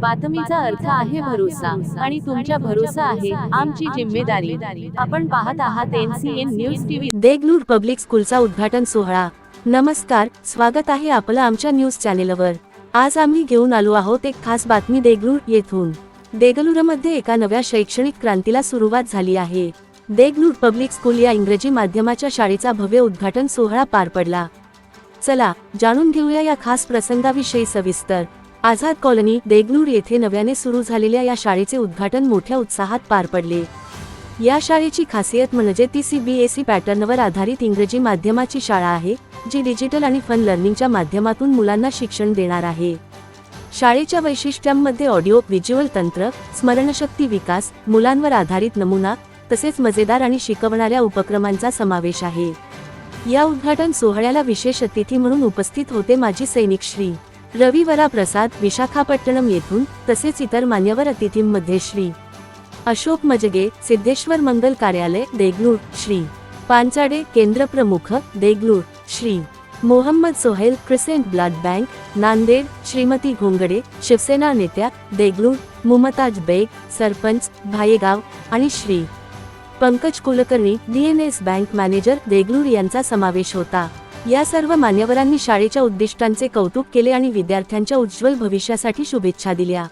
बातमीचा अर्थ आहे भरोसा आणि तुमच्या भरोसा आहे आमची जिम्मेदारी. आपण पाहत आहात NCN news TV Degloor public स्कूलचा उद्घाटन सोहळा. नमस्कार स्वागत आहे आपलं आमच्या न्यूज चॅनेलवर. आज आम्ही घेऊन आलो आहोत एक खास बातमी देगलूर येथून. देगलूरमध्ये एका नव्या शैक्षणिक क्रांतीला सुरुवात झाली आहे. देगलूर पब्लिक स्कूल या इंग्रजी माध्यमाच्या शाळेचा भव्य उद्घाटन सोहळा पार पडला. चला जाणून घेऊया या खास प्रसंगाविषयी सविस्तर. आझाद कॉलनी देगलूर येथे नव्याने सुरू झालेल्या या शाळेचे उद्घाटन मोठ्या उत्साहात पार पडले. या शाळेची खासियत म्हणजे ती सी बी एस ई पॅटर्नवर आधारित इंग्रजी माध्यमाची शाळा आहे जी डिजिटल आणि फन लर्निंगच्या माध्यमातून मुलांना शिक्षण देणार आहे. शाळेच्या वैशिष्ट्यांमध्ये ऑडिओ व्हिज्युअल तंत्र स्मरणशक्ती विकास मुलांवर आधारित नमुना तसेच मजेदार आणि शिकवणाऱ्या उपक्रमांचा समावेश आहे. या उद्घाटन सोहळ्याला विशेष अतिथी म्हणून उपस्थित होते माजी सैनिक श्री. रविवरा प्रसाद विशाखापट्टणम येथून तसेच इतर मान्यवर अतिथींमध्ये श्री. अशोक मजगे सिद्धेश्वर मंगल कार्यालय देगलूर श्री. पांचाडे केंद्र प्रमुख Degloor Shri. Mohammed Sohail Crescent Blood Bank Nanded Shrimati Ghongade Shiv Sena नेत्या देगलूर मुमताज बेग सरपंच भायेगाव आणि Shri. Pankaj Kulkarni DNS bank manager Degloor यांचा समावेश होता. या सर्व मान्यवरांनी शाळेच्या उद्दिष्टांचे कौतुक केले आणि विद्यार्थ्यांच्या उज्ज्वल भविष्यासाठी शुभेच्छा दिल्या.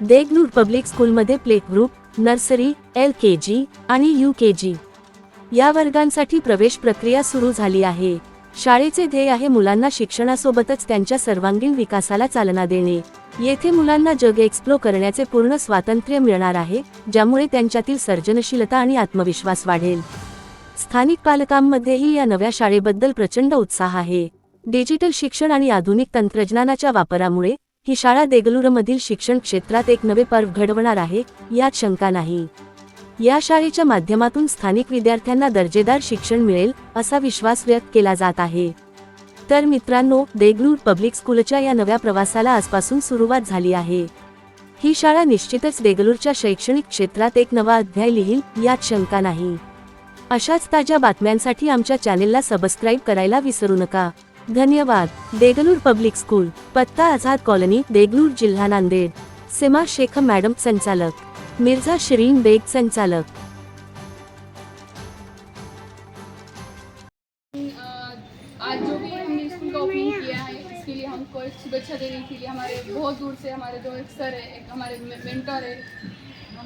देगलूर पब्लिक स्कूलमध्ये play group nursery L K G आणि यू के जी या वर्गांसाठी प्रवेश प्रक्रिया सुरू झाली आहे. शाळेचे ध्येय आहे मुलांना शिक्षणासोबतच त्यांच्या सर्वांगीण विकासाला चालना देणे. येथे मुलांना जग एक्सप्लो करण्याचे पूर्ण स्वातंत्र्य मिळणार आहे ज्यामुळे त्यांच्यातील सर्जनशीलता आणि आत्मविश्वास वाढेल. स्थानिक पालकांमध्येही या नव्या शाळेबद्दल प्रचंड उत्साह आहे. डिजिटल शिक्षण आणि आधुनिक तंत्रज्ञानाच्या वापरामुळे ही शाळा देगलूरमधील शिक्षण क्षेत्रात एक नवे पर्व घडवणार आहे यात शंका नाही. या शाळेच्या माध्यमातून स्थानिक विद्यार्थ्यांना दर्जेदार शिक्षण मिळेल असा विश्वास व्यक्त केला जात आहे. तर मित्रांनो देगलूर पब्लिक स्कूलच्या या नव्या प्रवासाला आजपासून सुरुवात झाली आहे. ही शाळा निश्चितच देगलूरच्या शैक्षणिक क्षेत्रात एक नवा अध्याय लिहील यात शंका नाही. अशाच ताज्या बातम्यांसाठी आमच्या चॅनेलला सबस्क्राईब करायला विसरू नका. धन्यवाद. देगलूर पब्लिक स्कूल पत्ता आझाद कॉलनी देगलूर जिल्हा नांदेड. सीमा शेख मॅडम संचालक. मिर्झा शिरीन बेग संचालक.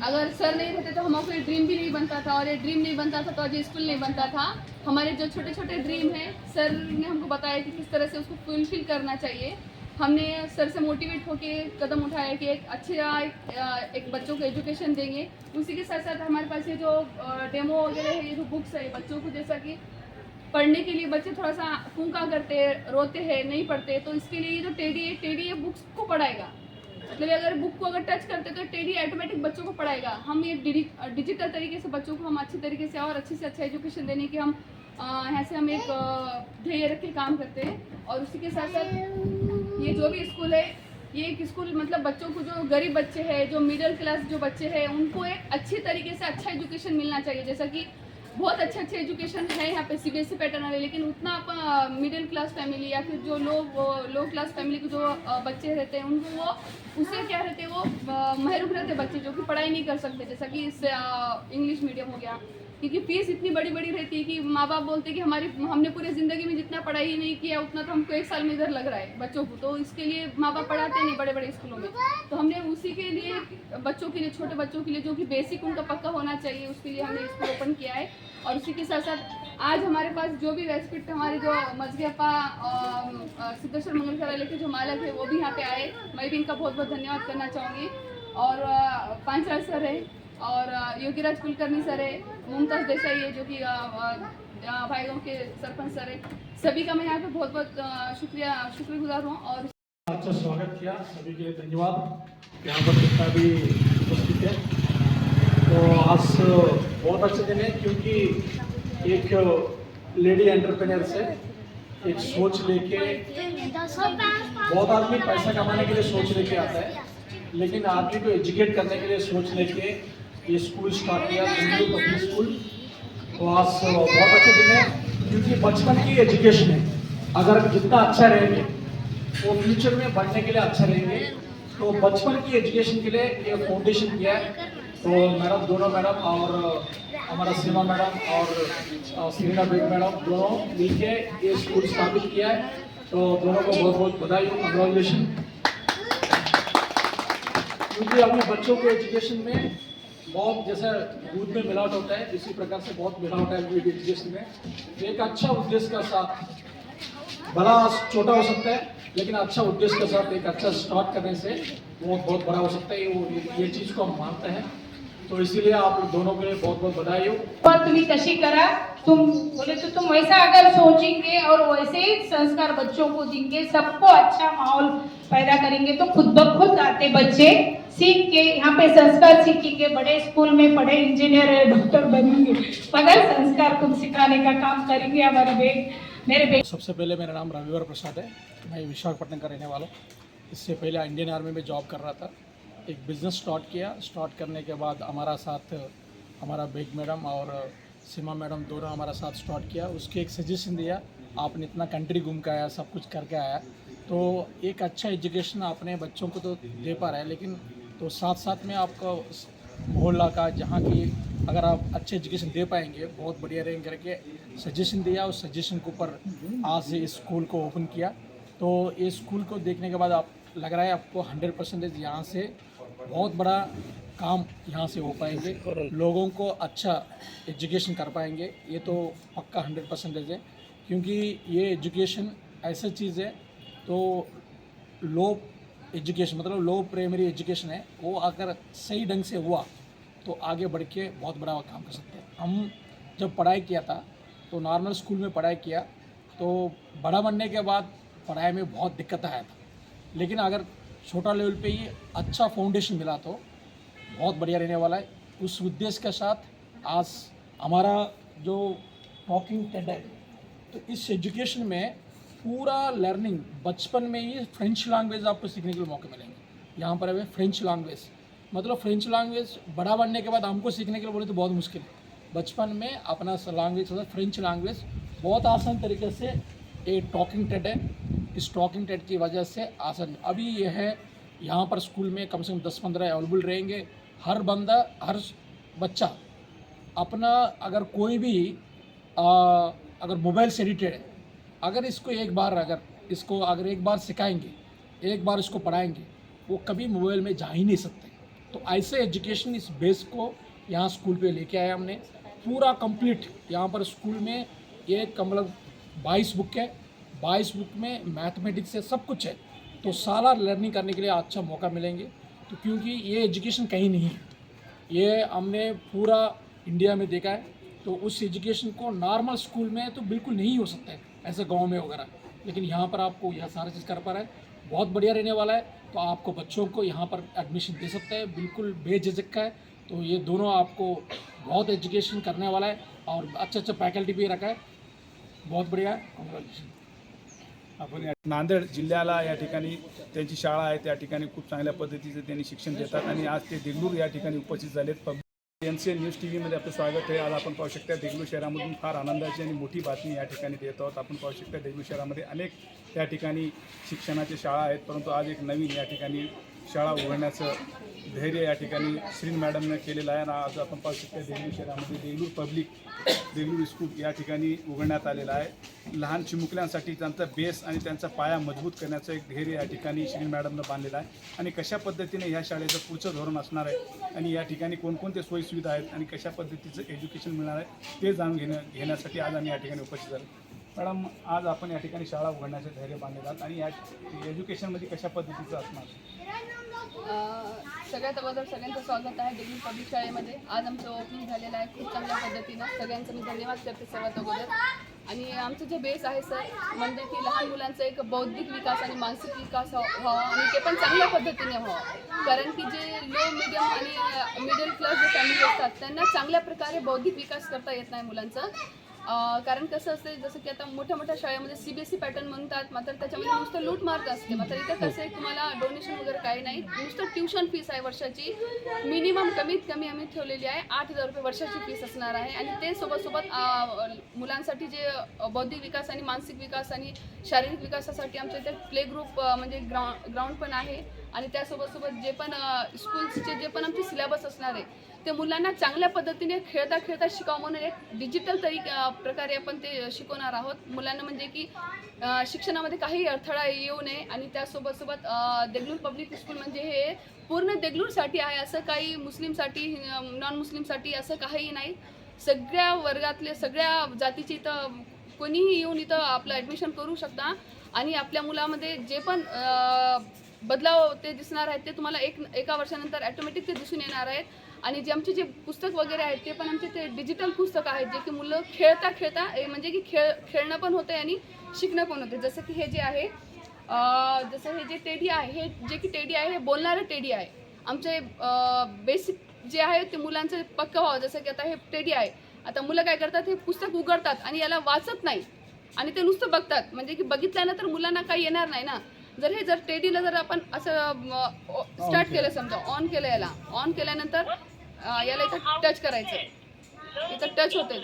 अगर सर नहीं रहते तो हमको कोई ड्रीम भी नहीं बनता था और ये ड्रीम नहीं बनता था तो आज स्कूल नहीं बनता था। हमारे जो छोटे छोटे ड्रीम हैं सर ने हमको बताया कि किस तरह से उसको फुलफिल करना चाहिए। हमने सर से मोटिवेट होके कदम उठाया कि एक अच्छे एक, एक बच्चों को एजुकेशन देंगे। उसी के साथ साथ हमारे पास ये जो डेमो वगैरह है ये जो बुक्स है बच्चों को जैसा कि पढ़ने के लिए बच्चे थोड़ा सा फूंका करते रोते हैं नहीं पढ़ते तो इसके लिए ये जो टेडी है टेडी ये बुक्स को पढ़ाएगा। मतलब अगर बुक को अगर टच करते तो टेडी ऑटोमेटिक बच्चों को पढ़ाएगा। हम ये डिजिटल तरीके से बच्चों को हम अच्छे तरीके से और अच्छे से अच्छा एजुकेशन देने की हम यहाँ से हम एक ध्येय रख के काम करते हैं। और उसी के साथ साथ ये जो भी स्कूल है, ये एक स्कूल मतलब बच्चों को जो गरीब बच्चे हैं, जो मिडिल क्लास जो बच्चे हैं, उनको एक अच्छी तरीके से अच्छा एजुकेशन मिलना चाहिए। जैसा कि बहुत अच्छे अच्छे एजुकेशन है यहाँ पे सी बी पैटर्न वाले, लेकिन उतना आप मिडिल क्लास फैमिली या फिर जो लो लो क्लास फैमिली के जो बच्चे रहते हैं, उनको वो उसे क्या रहते हैं वो महरूम रहते बच्चे जो कि पढ़ाई नहीं कर सकते, जैसा कि इससे इंग्लिश मीडियम हो गया। क्योंकि फ़ीस इतनी बड़ी बड़ी रहती है कि माँ बाप बोलते कि हमारी, हमने पूरी ज़िंदगी में जितना पढ़ाई नहीं किया, उतना तो हमको एक साल में इधर लग रहा है बच्चों को। तो इसके लिए माँ बाप पढ़ाते नहीं बड़े बड़े स्कूलों में। तो हमने उसी के लिए बच्चों के लिए, छोटे बच्चों के लिए जो कि बेसिक उनका पक्का होना चाहिए, उसके लिए हमने स्कूल ओपन किया है। और उसी के साथ साथ आज हमारे पास जो भी रेस्पेक्ट हमारे जो मजगे अपा सिद्धेश्वर मंगल कार्यालय के जो मालक है, वो भी यहाँ पे आए। मैं भी इनका बहुत बहुत धन्यवाद करना चाहूँगी। और पांचराज सर है और योगीराज कुलकर्णी सर है, मुमताज़ देसाई है, जो कि भाई गाँव के सरपंच सर है। सभी का मैं यहाँ पे बहुत बहुत शुक्रिया, शुक्रगुजार हूँ और अच्छा स्वागत किया, सभी के लिए धन्यवाद। यहाँ पर जितना भी उपस्थित है। तो आज बहुत अच्छे दिन है, क्योंकि एक लेडी एंटरप्रेन्योर से एक सोच लेके, बहुत आदमी पैसा कमाने के लिए सोच लेके आता है। लेकिन आदमी को एजुकेट करने के लिए सोच लेके ये स्कूल स्टार्ट किया हिंदू पब्लिक स्कूल। तो आज बहुत अच्छे दिन है, क्योंकि बचपन की एजुकेशन है। अगर जितना अच्छा रहेंगे, वो फ्यूचर में बढ़ने के लिए अच्छा रहेंगे। तो बचपन की एजुकेशन के लिए ये फाउंडेशन किया है। तो मैडम, दोनों मैडम और हमारा सीमा मैडम और सीना बेग मैडम, दोनों मिलके ये स्कूल स्थापित किया है। तो दोनों को बहुत बहुत बधाई कंग्रेचुलेशन क्योंकि अपने बच्चों के एजुकेशन में बहुत जैसा दूध में मिलावट होता है, इसी प्रकार से बहुत मिलावट है एजुकेशन में। तो एक अच्छा उद्देश्य का साथ, बड़ा छोटा हो सकता है, लेकिन अच्छा उद्देश्य के साथ एक अच्छा स्टार्ट करने से वो बहुत बड़ा हो सकता है। वो ये चीज़ को हम मानते हैं। तो इसीलिए आप दोनों के लिए बहुत बहुत बधाई हो। और तुम्हें तशी करा। तुम बोले तो तुम वैसा अगर सोचेंगे और वैसे ही संस्कार बच्चों को देंगे सबको अच्छा माहौल पैदा करेंगे तो खुद ब खुद आते बच्चे सीख के यहाँ पे संस्कार सीखेंगे बड़े स्कूल में पढ़े इंजीनियर डॉक्टर बनेंगे मगर संस्कार तुम सिखाने का काम करेंगे हमारे बेग मेरे बेग सबसे पहले मेरा नाम रविवर प्रसाद है मैं विशाखापट्टनम का रहने वाला हूँ। इससे पहले इंडियन आर्मी में जॉब कर रहा था। एक बिज़नेस स्टार्ट किया। स्टार्ट करने के बाद हमारा साथ, हमारा बेग मैडम और सीमा मैडम दोनों हमारा साथ स्टार्ट किया। उसके एक सजेशन दिया, आपने इतना कंट्री घूम के आया, सब कुछ करके आया। तो एक अच्छा एजुकेशन आपने बच्चों को तो दे पा रहा है, लेकिन तो साथ साथ में आपका मोहल्ला का जहाँ की अगर आप अच्छे एजुकेशन दे पाएँगे, बहुत बढ़िया रहेंगे करके सजेशन दिया। उस सजेशन के ऊपर आज से इस स्कूल को ओपन किया। तो ये स्कूल को देखने के बाद आप लग रहा है आपको हंड्रेड परसेंटेज यहाँ से बहुत बड़ा काम यहाँ से हो पाएँगे। लोगों को अच्छा एजुकेशन कर पाएँगे। ये तो पक्का हंड्रेड परसेंटेज है, क्योंकि ये एजुकेशन ऐसा चीज़ है तो लो एजुकेशन मतलब लो प्राइमरी एजुकेशन है, वो अगर सही ढंग से हुआ तो आगे बढ़ के बहुत बड़ा काम कर सकते हैं। हम जब पढ़ाई किया था तो नॉर्मल स्कूल में पढ़ाई किया तो बड़ा बनने के बाद पढ़ाई में बहुत दिक्कत आया था। लेकिन अगर छोटा लेवल पे ही अच्छा फाउंडेशन मिला तो बहुत बढ़िया रहने वाला है। उस उद्देश्य के साथ आज हमारा जो टॉकिंग टेड है तो इस एजुकेशन में पूरा लर्निंग बचपन में ही फ्रेंच लैंग्वेज आपको सीखने के मौके मिलेंगे। यहाँ पर है फ्रेंच लैंग्वेज मतलब फ्रेंच लैंग्वेज बड़ा बनने के बाद हमको सीखने के लिए बोले तो बहुत मुश्किल है। बचपन में अपना लैंग्वेज फ्रेंच लैंग्वेज बहुत आसान तरीके से ये टॉकिंग टेड है। इस टॉकिंग टेड की वजह से आसान। अभी यह है यहाँ पर स्कूल में कम से कम दस पंद्रह अवेलेबल रहेंगे। हर बंदा हर बच्चा अपना अगर कोई भी आ, अगर मोबाइल से रिलेटेड है अगर इसको एक बार अगर इसको अगर एक बार सिखाएँगे एक बार इसको पढ़ाएँगे वो कभी मोबाइल में जा ही नहीं सकते। तो ऐसे एजुकेशन इस बेस को यहाँ स्कूल पे लेके आए हमने। पूरा कंप्लीट यहाँ पर स्कूल में एक मतलब बाईस बुक है। बाईस बुक में मैथमेटिक्स है सब कुछ है तो सारा लर्निंग करने के लिए अच्छा मौका मिलेंगे। तो क्योंकि ये एजुकेशन कहीं नहीं है, ये हमने पूरा इंडिया में देखा है तो उस एजुकेशन को नॉर्मल स्कूल में तो बिल्कुल नहीं हो सकता है, ऐसे गाँव में वगैरह। लेकिन यहाँ पर आपको यह सारा चीज़ कर पा रहा है। बहुत बढ़िया रहने वाला है तो आपको बच्चों को यहाँ पर एडमिशन दे सकते हैं, बिल्कुल बेझिझक का है। तो ये दोनों आपको बहुत एजुकेशन करने वाला है, और अच्छे अच्छे फैकल्टी भी रखा है। बहुत बढ़िया है आपण या नांदेड जिल्ह्याला या ठिकाणी त्यांची शाळा आहे त्या ठिकाणी खूप चांगल्या पद्धतीचं त्यांनी शिक्षण देतात आणि आज ते देगलूर या ठिकाणी उपस्थित झालेत. Public N C N news T व्हीमध्ये आपलं स्वागत आहे. आज आपण पाहू शकता देगलूर शहरामधून फार आनंदाची आणि मोठी बातमी या ठिकाणी देत आहोत. आपण पाहू शकता देगलूर शहरामध्ये अनेक या ठिकाणी शिक्षणाच्या शाळा आहेत परंतु आज एक नवीन या ठिकाणी शाळा उघडण्याचं धैर्य या ठिकाणी श्रीन मॅडमनं केलेलं आहे आणि आज आपण पाहू शकता देगलूर शहरामध्ये देगलूर पब्लिक देगलूर स्कूल या ठिकाणी उघडण्यात आलेलं आहे. लहान चिमुकल्यांसाठी त्यांचा बेस आणि त्यांचा पाया मजबूत करण्याचं एक धैर्य या ठिकाणी श्री मॅडमनं बांधलेलं आहे. आणि कशा पद्धतीने ह्या शाळेचं पुढचं धोरण असणार आहे आणि या ठिकाणी कोणकोणते सोयीसुविधा आहेत आणि कशा पद्धतीचं एज्युकेशन मिळणार आहे ते जाणून घेणं घेण्यासाठी आज आम्ही या ठिकाणी उपस्थित झालो मॅडम आज आपण या ठिकाणी शाळा उघडण्याचे धैर्य बांधले जात आणि या एज्युकेशनमध्ये कशा पद्धतीचं असणार? सगळ्यात अगोदर सगळ्यांचं स्वागत आहे डिग्री पब्लिक शाळेमध्ये. आज आमचं ओपनिंग झालेलं आहे खूप चांगल्या पद्धतीनं. सगळ्यांचं मी धन्यवाद करते सर्वात अगोदर. आणि आमचं जे बेस आहे सर म्हणजे की लहान मुलांचा एक बौद्धिक विकास आणि मानसिक विकास हो-, व्हावा आणि ते पण चांगल्या पद्धतीने व्हावं. कारण की जे लो मिडियम आणि मिडल क्लास जे फॅमिली असतात त्यांना चांगल्या प्रकारे बौद्धिक विकास करता येत नाही मुलांचा. कारण कसं असते जसं की आता मोठ्या मोठ्या शाळेमध्ये C B S C pattern म्हणतात मात्र त्याच्यामध्ये नुसतं लूट मार्क असते. मात्र इथं कसं आहे तुम्हाला डोनेशन वगैरे काही नाही. नुसतं ट्युशन फीस आहे वर्षाची. मिनिमम कमीत कमी आम्ही ठेवलेली आहे आठ हजार रुपये वर्षाची फीस असणार आहे. आणि ते सोबत सोबत मुलांसाठी जे बौद्धिक विकास आणि मानसिक विकास आणि शारीरिक विकासासाठी आमच्या इथे प्ले ग्रुप म्हणजे ग्राउंड ग्राउंड पण आहे. आणि त्यासोबत सोबत जे पण स्कूल्सचे जे पण आमचे सिलेबस असणार आहे ते मुलांना चांगल्या पद्धतीने खेळता खेळता शिकावं म्हणून एक डिजिटल तरी प्रकारे आपण ते शिकवणार आहोत. मुलांना म्हणजे की शिक्षणामध्ये काही अडथळा येऊ नये आणि त्यासोबत सोबत देगलूर पब्लिक स्कूल म्हणजे हे पूर्ण देगलूरसाठी आहे असं काही मुस्लिमसाठी नॉन मुस्लिमसाठी असं काही नाही. सगळ्या वर्गातले सगळ्या जातीचे इथं कोणीही येऊन इथं आपलं ॲडमिशन करू शकता. आणि आपल्या मुलामध्ये जे पण बदलाव ते दिसणार आहेत ते तुम्हाला एक एका वर्षानंतर ॲटोमॅटिक ते दिसून येणार आहेत. आणि जे आमचे जे पुस्तक वगैरे आहेत ते पण आमचे ते डिजिटल पुस्तक आहेत जे की मुलं खेळता खेळता ए, म्हणजे की खेळ खेळणं पण होते आणि शिकणं पण होते जसं की हे जे आहे जसं हे जे टेडी आहे हे जे की टेडी आहे हे बोलणारं टेडी आहे. आमचे बेसिक जे आहे ते मुलांचं पक्कं व्हावं. जसं की आता हे टेडी आहे. आता मुलं काय करतात हे पुस्तक उघडतात आणि याला वाचत नाही. आणि ते नुसतं बघतात. म्हणजे की बघितल्यानंतर मुलांना काही येणार नाही ना. जर हे जर टेडीला जर आपण असं स्टार्ट केलं. समजा ऑन केलं याला. ऑन केल्यानंतर याला इथं टच करायचं. इथं टच होतं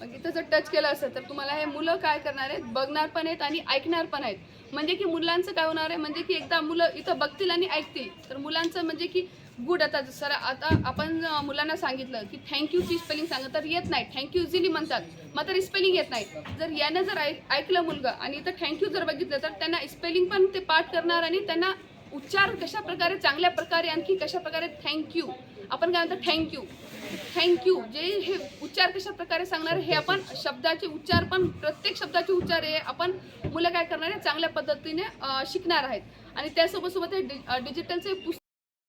मग इथं जर टच केलं असेल तर तुम्हाला हे मुलं काय करणार आहेत? बघणार पण आहेत आणि ऐकणार पण आहेत. म्हणजे की मुलांचं काय होणार आहे? म्हणजे की एकदा मुलं इथं बघतील आणि ऐकतील. तर मुलांचं म्हणजे की गुड आता सर आता आपण मुलांना सांगितलं की थँक्यूची स्पेलिंग सांगा तर येत नाही. थँक्यू इझिली म्हणतात. मात्र स्पेलिंग येत नाही. जर यानं जर ऐक ऐकलं मुलगा आणि इथं थँक्यू जर बघितलं तर त्यांना स्पेलिंग पण ते पाठ करणार आणि त्यांना उच्चार कशा प्रकारे चांगल्या प्रकारे आणखी कशा प्रकारे थँक्यू आपण काय म्हणतो? थँक्यू थँक्यू जे हे उच्चार कशा प्रकारे सांगणार हे आपण शब्दाचे उच्चार पण प्रत्येक शब्दाचे उच्चार हे आपण मुलं काय करणार आहे? चांगल्या पद्धतीने शिकणार आहेत. आणि त्यासोबत सोबत हे डि- डिजिटलचे पुस्तक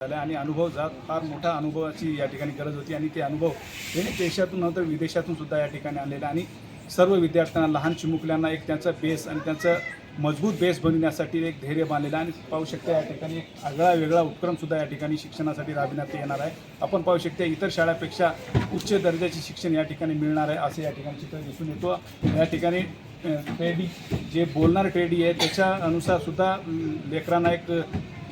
झाला आणि अनुभव जात फार मोठा अनुभवाची या ठिकाणी गरज होती आणि ते अनुभव त्यांनी देशातून नव्हतं विदेशातून सुद्धा या ठिकाणी आणलेला आणि सर्व विद्यार्थ्यांना लहान चिमुकल्यांना एक त्यांचा बेस आणि त्यांचं मजबूत बेस बनविण्यासाठी एक धैर्य बांधलेलं आणि पाहू शकता या ठिकाणी एक आगळा वेगळा उपक्रमसुद्धा या ठिकाणी शिक्षणासाठी राबविण्यात येणार आहे. आपण पाहू शकता इतर शाळापेक्षा उच्च दर्जाचे शिक्षण या ठिकाणी मिळणार आहे असं या ठिकाणी चित्र दिसून येतो. या ठिकाणी ट्रेडी जे बोलणार ट्रेडी आहे त्याच्यानुसारसुद्धा लेकरांना एक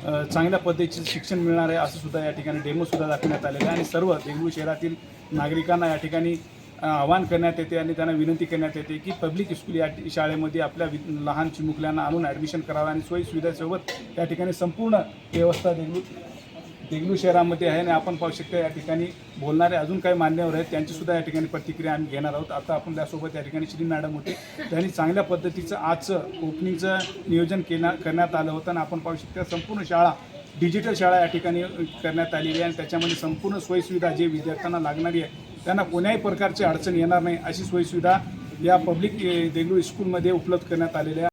चांगल्या पद्धतीचे शिक्षण मिळणार आहे असं सुद्धा या ठिकाणी डेमोसुद्धा दाखवण्यात आलेलं आहे. आणि सर्व देगलूर शहरातील नागरिकांना या ठिकाणी आवाहन करण्यात येते आणि त्यांना विनंती करण्यात येते की पब्लिक स्कूल या शाळेमध्ये आपल्या वि लहान चिमुकल्यांना आणून ॲडमिशन करावं आणि सोयी सुविधासोबत या ठिकाणी संपूर्ण व्यवस्था देगलूर देगलूर शहरामध्ये आहे आणि आपण पाहू शकता या ठिकाणी बोलणारे अजून काही मान्यवर आहेत. त्यांचीसुद्धा या ठिकाणी प्रतिक्रिया आम्ही घेणार आहोत. आता आपण त्यासोबत या ठिकाणी श्री मॅडम होते. त्यांनी चांगल्या पद्धतीचं आजचं ओपनिंगचं नियोजन केल्या करण्यात आलं होतं आणि आपण पाहू शकता संपूर्ण शाळा डिजिटल शाळा या ठिकाणी करण्यात आलेली आहे आणि त्याच्यामध्ये संपूर्ण सोयीसुविधा जे विद्यार्थ्यांना लागणारी आहे त्यांना कोण्याही प्रकारची अडचण येणार नाही अशी सोयीसुविधा या पब्लिक देगलूर स्कूलमध्ये उपलब्ध करण्यात आलेल्या आहे